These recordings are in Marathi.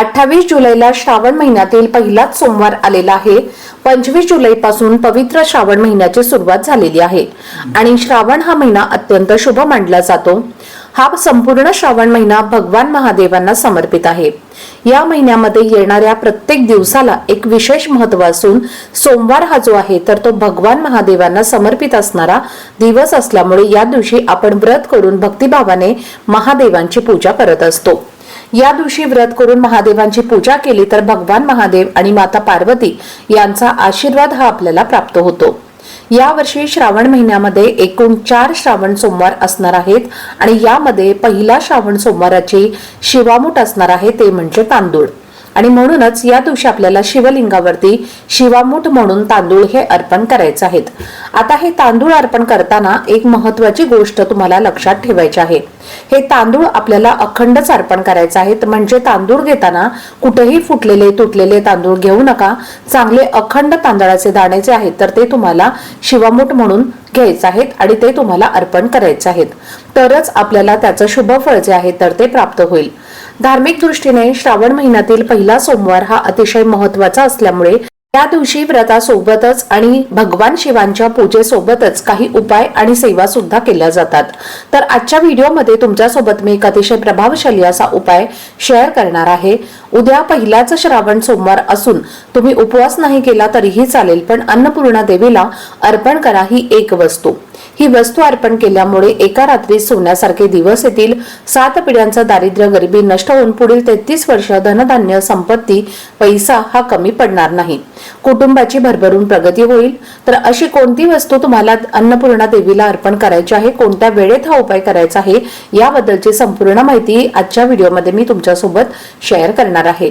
अठ्ठावीस जुलैला श्रावण महिन्यातील पहिलाच सोमवार आलेला आहे. पंचवीस जुलैपासून पवित्र श्रावण महिन्याची सुरुवात झालेली आहे. आणि श्रावण हा महिना अत्यंत शुभ मानला जातो. हा संपूर्ण श्रावण महिना भगवान महादेवांना समर्पित आहे. या महिन्यामध्ये येणाऱ्या प्रत्येक दिवसाला एक विशेष महत्त्व असून सोमवार हा जो आहे तर तो भगवान महादेवांना समर्पित असणारा दिवस असल्यामुळे या दिवशी आपण व्रत करून भक्तिभावाने महादेवांची पूजा करत असतो. या दिवशी व्रत करून महादेवांची पूजा केली तर भगवान महादेव आणि माता पार्वती यांचा आशीर्वाद हा आपल्याला प्राप्त होतो. या वर्षी श्रावण महिन्यामध्ये एकूण चार श्रावण सोमवार असणार आहेत आणि यामध्ये पहिला श्रावण सोमवाराची शिवामूठ असणार आहे ते म्हणजे तांदूळ. आणि म्हणूनच या दिवशी आपल्याला शिवलिंगावरती शिवामूठ म्हणून तांदूळ हे अर्पण करायचे आहेत. आता हे तांदूळ अर्पण करताना एक महत्वाची गोष्ट तुम्हाला लक्षात ठेवायची आहे. हे तांदूळ आपल्याला अखंडच अर्पण करायचे आहेत म्हणजे तांदूळ घेताना कुठेही फुटलेले तुटलेले तांदूळ घेऊ नका. चांगले अखंड तांदळाचे दाणे जे आहेत तर ते तुम्हाला शिवामूठ म्हणून घ्यायचे आहेत आणि ते तुम्हाला अर्पण करायचे आहेत. तरच आपल्याला त्याचं शुभ फळ जे आहे तर ते प्राप्त होईल. धार्मिक दृष्टीने श्रावण महिन्यातील पहिला सोमवार हा अतिशय महत्त्वाचा असल्यामुळे त्या दिवशी व्रतासोबतच आणि भगवान शिवांच्या पूजेसोबतच काही उपाय आणि सेवा सुद्धा केल्या जातात. तर आजच्या व्हिडिओमध्ये तुमच्यासोबत मी एक अतिशय प्रभावशाली असा उपाय शेअर करणार आहे. उद्या पहिलाच श्रावण सोमवार असून तुम्ही उपवास नाही केला तरीही चालेल पण अन्नपूर्णा देवीला अर्पण करा ही एक वस्तू. ही वस्तू अर्पण केल्यामुळे एका रात्री सोन्यासारखे दिवस येतील. सात पिढ्यांचं दारिद्र्य गरिबी नष्ट होऊन पुढील तेहतीस वर्ष धनधान्य संपत्ती पैसा हा कमी पडणार नाही. कुटुंबाची भरभरून प्रगती होईल. तर अशी कोणती वस्तू तुम्हाला अन्नपूर्णा देवीला अर्पण करायची आहे? कोणत्या वेळेत हा उपाय करायचा आहे? याबद्दलची संपूर्ण माहिती आजच्या व्हिडिओमध्ये मी तुमच्यासोबत शेअर करणार आहे.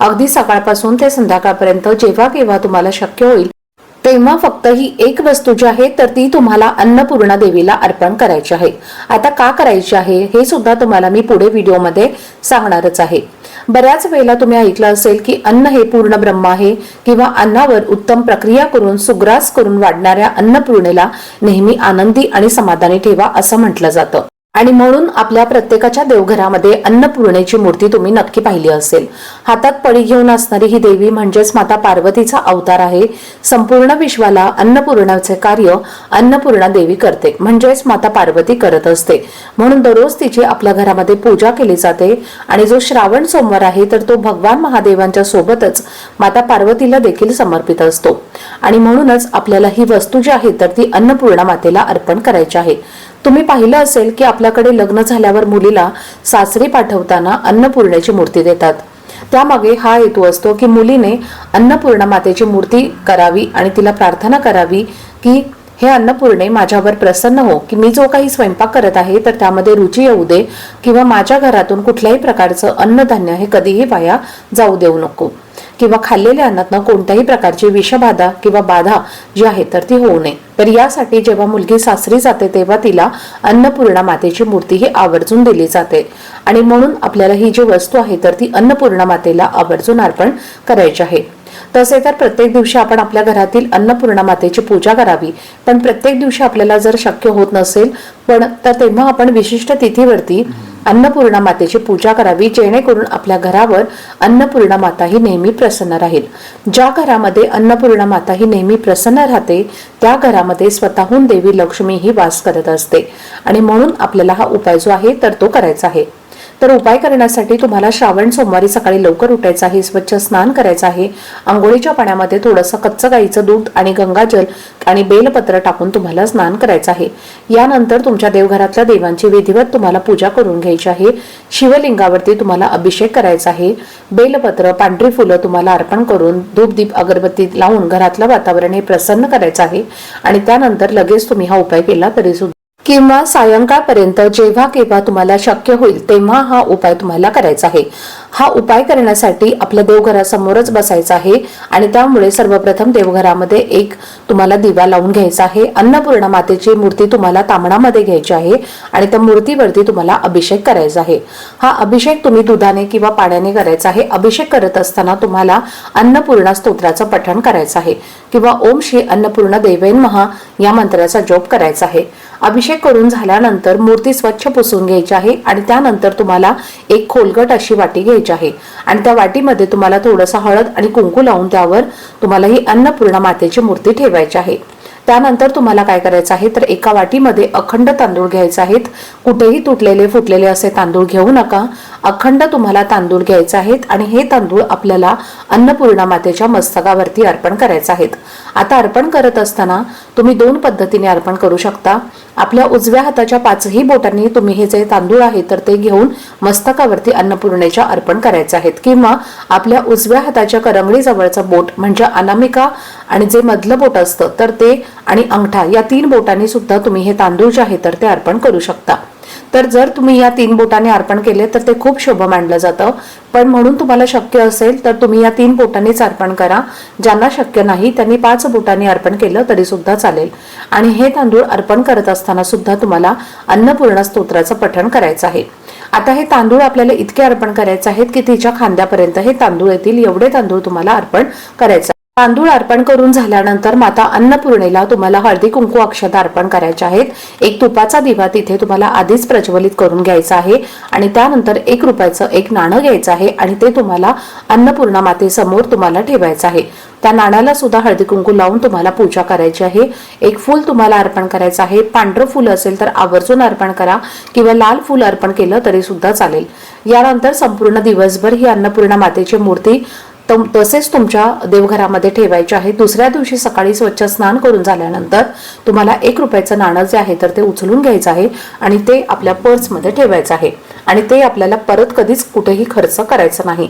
अगदी सकाळपासून ते संध्याकाळपर्यंत जेव्हा केव्हा तुम्हाला शक्य होईल तेव्हा फक्त ही एक वस्तू जी आहे तर ती तुम्हाला अन्नपूर्णा देवीला अर्पण करायची आहे. आता का करायची आहे हे सुद्धा तुम्हाला मी पुढे व्हिडिओमध्ये सांगणारच आहे. बऱ्याच वेळेला तुम्ही ऐकलं असेल की अन्न हे पूर्ण ब्रह्म आहे किंवा अन्नावर उत्तम प्रक्रिया करून सुग्रास करून वाढणाऱ्या अन्नपूर्णेला नेहमी आनंदी आणि समाधानी ठेवा असं म्हटलं जातं. आणि म्हणून आपल्या प्रत्येकाच्या देवघरामध्ये अन्नपूर्णेची मूर्ती तुम्ही नक्की पाहिली असेल. हातात पडी घेऊन असणारी ही देवी म्हणजेच माता पार्वतीचा अवतार आहे. संपूर्ण विश्वाला अन्नपूर्णाचे कार्य अन्नपूर्णा देवी करते. म्हणजेच माता पार्वती करत असते. म्हणून दररोज तिची आपल्या घरामध्ये पूजा केली जाते. आणि जो श्रावण सोमवार आहे तर तो भगवान महादेवांच्या सोबतच माता पार्वतीला देखील समर्पित असतो. आणि म्हणूनच आपल्याला ही वस्तू जी आहे तर ती अन्नपूर्णा मातेला अर्पण करायची आहे. तुम्ही पाहिलं असेल की आपल्याकडे लग्न झाल्यावर मुलीला सासरी पाठवताना अन्नपूर्णेची मूर्ती देतात. त्यामागे हा हेतू असतो की मुलीने अन्नपूर्णा मातेची मूर्ती करावी आणि तिला प्रार्थना करावी की हे अन्नपूर्णे माझ्यावर प्रसन्न हो की मी जो काही स्वयंपाक करत आहे तर त्यामध्ये रुची येऊ दे किंवा माझ्या घरातून कुठल्याही प्रकारचं अन्नधान्य हे कधीही वाया जाऊ देऊ नको. किंवा खाल्लेल्या अन्नातनं कोणत्याही प्रकारची विषबाधा किंवा बाधा जी आहे तर ती होऊ नये. तर यासाठी जेव्हा मुलगी सासरी जाते तेव्हा तिला अन्नपूर्णा मातेची मूर्ती ही आवर्जून दिली जाते. आणि म्हणून आपल्याला ही जी वस्तू आहे तर ती अन्नपूर्णा मातेला आवर्जून अर्पण करायची आहे. तसे तर प्रत्येक दिवशी आपण आपल्या घरातील अन्नपूर्णा मातेची पूजा करावी. पण प्रत्येक दिवशी आपल्याला जर शक्य होत नसेल पण तर तेव्हा आपण विशिष्ट तिथीवरती अन्नपूर्णा मातेची पूजा करावी जेणेकरून आपल्या घरावर अन्नपूर्णा माता ही नेहमी प्रसन्न राहील. ज्या घरामध्ये अन्नपूर्णा माता ही नेहमी प्रसन्न राहते त्या घरामध्ये स्वतःहून देवी लक्ष्मी ही वास करत असते. आणि म्हणून आपल्याला हा उपाय जो आहे तर तो करायचा आहे. तर उपाय करण्यासाठी तुम्हाला श्रावण सोमवारी सकाळी लवकर उठायचं आहे स्वच्छ स्नान करायचं आहे. आंघोळीच्या पाण्यामध्ये थोडंसं कच्चं गाईचं दूध आणि गंगाजल आणि बेलपत्र टाकून तुम्हाला स्नान करायचं आहे. यानंतर तुमच्या देवघरातल्या देवांची विधिवत तुम्हाला पूजा करून घ्यायची आहे. शिवलिंगावरती तुम्हाला अभिषेक करायचा आहे. बेलपत्र पांढरी फुलं तुम्हाला अर्पण करून धूपदीप अगरबत्ती लावून घरातलं वातावरण हे प्रसन्न करायचं आहे. आणि त्यानंतर लगेच तुम्ही हा उपाय केला तरी सुद्धा. किंवा सायंकाळपर्यंत जेव्हा केव्हा तुम्हाला शक्य होईल तेव्हा हा उपाय तुम्हाला करायचा आहे. हा उपाय करण्यासाठी आपल्या देवघरासमोरच बसायचा आहे. आणि त्यामुळे सर्वप्रथम देवघरामध्ये एक तुम्हाला दिवा लावून घ्यायचा आहे. अन्नपूर्णा मातेची मूर्ती तुम्हाला तांबणामध्ये घ्यायची आहे. आणि त्या मूर्तीवरती तुम्हाला अभिषेक करायचा आहे. हा अभिषेक तुम्ही दुधाने किंवा पाण्याने करायचा आहे. अभिषेक करत असताना तुम्हाला अन्नपूर्णा स्तोत्राचं पठण करायचं आहे. किंवा ओम श्री अन्नपूर्णा देवेन महा या मंत्राचा जोप करायचा आहे. अभिषेक करून झाल्यानंतर मूर्ती स्वच्छ पुसून घ्यायची आहे. आणि त्यानंतर तुम्हाला एक खोलगट अशी वाटी घ्यायची आहे. आणि त्या वाटीमध्ये तुम्हाला थोडंसं हळद आणि कुंकू लावून त्यावर तुम्हाला ही अन्नपूर्णा मातेची मूर्ती ठेवायची आहे. त्यानंतर तुम्हाला काय करायचं आहे? तर एका वाटीमध्ये अखंड तांदूळ घ्यायचे आहेत. कुठेही तुटलेले फुटलेले असे तांदूळ घेऊ नका. अखंड तुम्हाला तांदूळ घ्यायचे आहेत आणि हे तांदूळ आपल्याला अन्नपूर्णा मातेच्या मस्तकावरती अर्पण करायचे आहेत. आता अर्पण करत असताना तुम्ही दोन पद्धतीने अर्पण करू शकता. आपल्या उजव्या हाताच्या पाचही बोटांनी तुम्ही हे जे तांदूळ आहे तर ते घेऊन मस्तकावरती अन्नपूर्णेच्या अर्पण करायचे आहेत. किंवा आपल्या उजव्या हाताच्या करंगळीजवळचं बोट म्हणजे अनामिका आणि जे मधलं बोट असतं तर ते आणि अंगठा या तीन बोटांनी सुद्धा तुम्ही हे तांदूळ जे आहे तर ते अर्पण करू शकता. तर जर तुम्ही या तीन बोटाने अर्पण केले तर ते खूप शुभ मानलं जातं. पण म्हणून तुम्हाला शक्य असेल तर तुम्ही या तीन बोटांनीच अर्पण करा. ज्यांना शक्य नाही त्यांनी पाच बोटांनी अर्पण केलं तरी सुद्धा चालेल. आणि हे तांदूळ अर्पण करत असताना सुद्धा तुम्हाला अन्नपूर्णा स्तोत्राचं पठण करायचं आहे. आता हे तांदूळ आपल्याला इतके अर्पण करायचे आहेत की तिच्या खांद्यापर्यंत हे तांदूळ येतील एवढे तांदूळ तुम्हाला अर्पण करायचं तांदूळ अर्पण करून झाल्यानंतर माता अन्नपूर्णेला तुम्हाला हळदी कुंकू अक्षता अर्पण करायचे आहेत. एक तुपाचा दिवा तिथे तुम्हाला आधीच प्रज्वलित करून घ्यायचा आहे आणि त्यानंतर एक रुपयाचं एक नाणं घ्यायचं आहे आणि ते तुम्हाला अन्नपूर्णा मातेसमोर तुम्हाला ठेवायचं आहे. त्या नाण्याला सुद्धा हळदी कुंकू लावून तुम्हाला पूजा करायची आहे. एक फूल तुम्हाला अर्पण करायचं आहे. पांढरं फूल असेल तर आवर्जून अर्पण करा किंवा लाल फूल अर्पण केलं तरी सुद्धा चालेल. यानंतर संपूर्ण दिवसभर ही अन्नपूर्णा मातेची मूर्ती तम- तसेच तुमच्या देवघरामध्ये ठेवायचे आहे. दुसऱ्या दिवशी सकाळी स्वच्छ स्नान करून झाल्यानंतर तुम्हाला एक रुपयाचं नाणं जे आहे तर ते उचलून घ्यायचं आहे आणि ते आपल्या पर्समध्ये ठेवायचं आहे. आणि ते आपल्याला परत कधीच कुठेही खर्च करायचं नाही.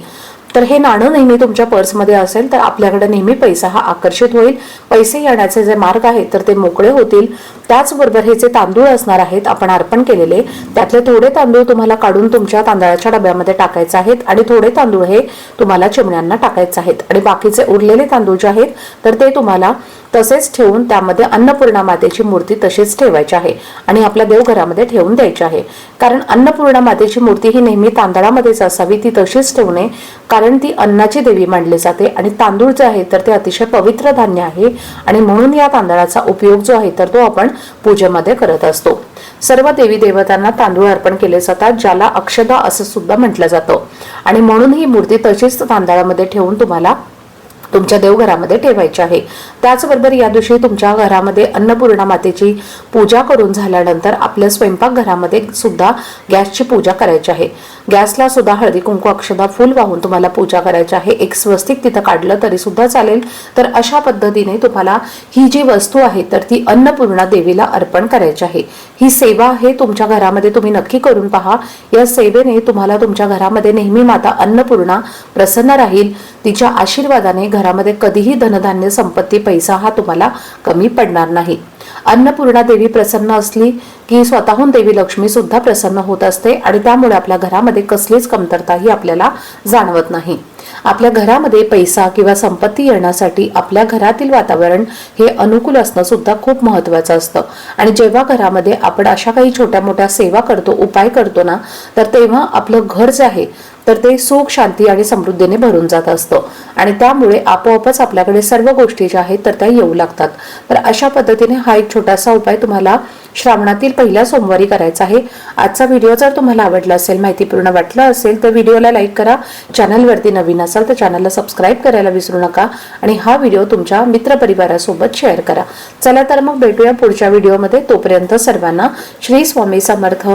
तर हे नाणं नेहमी तुमच्या पर्समध्ये असेल तर आपल्याकडे नेहमी पैसा हा आकर्षित होईल. पैसे येण्याचे जे मार्ग आहेत तर ते मोकळे होतील. त्याचबरोबर हे जे तांदूळ असणार आहेत आपण अर्पण केलेले त्यातले थोडे तांदूळ तुम्हाला काढून तुमच्या तांदळाच्या डब्यामध्ये टाकायचे आहेत आणि थोडे तांदूळ हे तुम्हाला चिमण्यांना टाकायचे आहेत. आणि बाकीचे उरलेले तांदूळ जे आहेत तर ते तुम्हाला तसेच ठेवून त्यामध्ये अन्नपूर्णा मातेची मूर्ती तशीच ठेवायची आहे आणि आपल्या देवघरामध्ये ठेवून द्यायची आहे. कारण अन्नपूर्णा मातेची मूर्ती ही नेहमी तांदळामध्येच असावी ती तशीच ठेवू नये. कारण ती अन्नाची देवी मानली जाते आणि तांदूळ जे आहे तर ते अतिशय पवित्र धान्य आहे आणि म्हणून या तांदळाचा उपयोग जो आहे तर तो आपण पूजेमध्ये करत असतो. सर्व देवी देवतांना तांदूळ अर्पण केले जातात ज्याला अक्षदा असं सुद्धा म्हटलं जातं. आणि म्हणून ही मूर्ती तशीच तांदळामध्ये ठेवून तुम्हाला तुमच्या देवघरामध्ये ठेवायची आहे. त्याचबरोबर या दिवशी तुमच्या घरामध्ये अन्नपूर्णा मातेची पूजा करून झाल्यानंतर आपल्या स्वयंपाकघरामध्ये सुद्धा गॅसची पूजा करायची आहे. गॅसला सुद्धा हळदी कुंकू अक्षदा फुल वाहून तुम्हाला पूजा करायची आहे. एक स्वस्तिक तिथं काढलं तरी सुद्धा चालेल. तर अशा पद्धतीने तुम्हाला ही जी वस्तू आहे तर ती अन्नपूर्णा देवीला अर्पण करायची आहे. ही सेवा आहे तुमच्या घरामध्ये तुम्ही नक्की करून पहा. या सेवेने तुम्हाला तुमच्या घरामध्ये नेहमी माता अन्नपूर्णा प्रसन्न राहील. तिच्या आशीर्वादाने घरामध्ये कधीही धनधान्य संपत्ती पैसा हा तुम्हाला कमी पडणार नाही. अन्नपूर्णा देवी प्रसन्न असली की स्वतःहून देवी लक्ष्मी सुद्धा प्रसन्न होत असते आणि त्यामुळे आपल्या घरामध्ये कसलीच कमतरता ही आपल्याला जाणवत नाही. आपल्या घरामध्ये पैसा किंवा संपत्ती येण्यासाठी आपल्या घरातील वातावरण हे अनुकूल असणं सुद्धा खूप महत्वाचं असतं. आणि जेव्हा घरामध्ये आपण अशा काही छोट्या मोठ्या सेवा करतो उपाय करतो ना तर तेव्हा आपलं घर जे आहे तर ते सुख शांती आणि समृद्धीने भरून जात असतं. आणि त्यामुळे आपोआपच आपल्याकडे सर्व गोष्टी ज्या आहेत तर त्या येऊ लागतात. तर अशा पद्धतीने हा एक छोटासा उपाय तुम्हाला श्रावणातील पहिल्या सोमवारी करायचा आहे. आजचा व्हिडिओ जर तुम्हाला आवडला असेल माहितीपूर्ण वाटला असेल तर व्हिडिओला लाईक करा. चॅनलवरती नवीन असाल तर चॅनलला सबस्क्राईब करायला विसरू नका. आणि हा व्हिडिओ तुमच्या मित्रपरिवारासोबत शेअर करा. चला तर मग भेटूया पुढच्या व्हिडिओमध्ये. तोपर्यंत सर्वांना श्री स्वामी समर्थ.